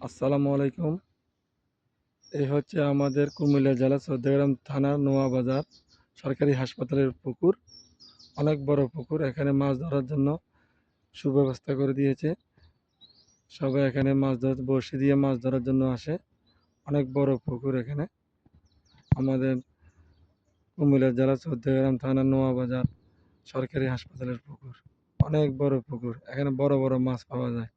আসসালামু আলাইকুম। এই হচ্ছে আমাদের কুমিল্লা জেলা চৌদ্দগ্রাম থানা নোয়া বাজার সরকারি হাসপাতালের পুকুর। অনেক বড় পুকুর, এখানে মাছ ধরার জন্য সুব্যবস্থা করে দিয়েছে। সবাই এখানে মাছ ধর, বড়শি দিয়ে মাছ ধরার জন্য আসে। অনেক বড় পুকুর এখানে। আমাদের কুমিল্লা জেলা চৌদ্দগ্রাম থানা নোয়া বাজার সরকারি হাসপাতালের পুকুর। অনেক বড় পুকুর, এখানে বড় বড় মাছ পাওয়া যায়।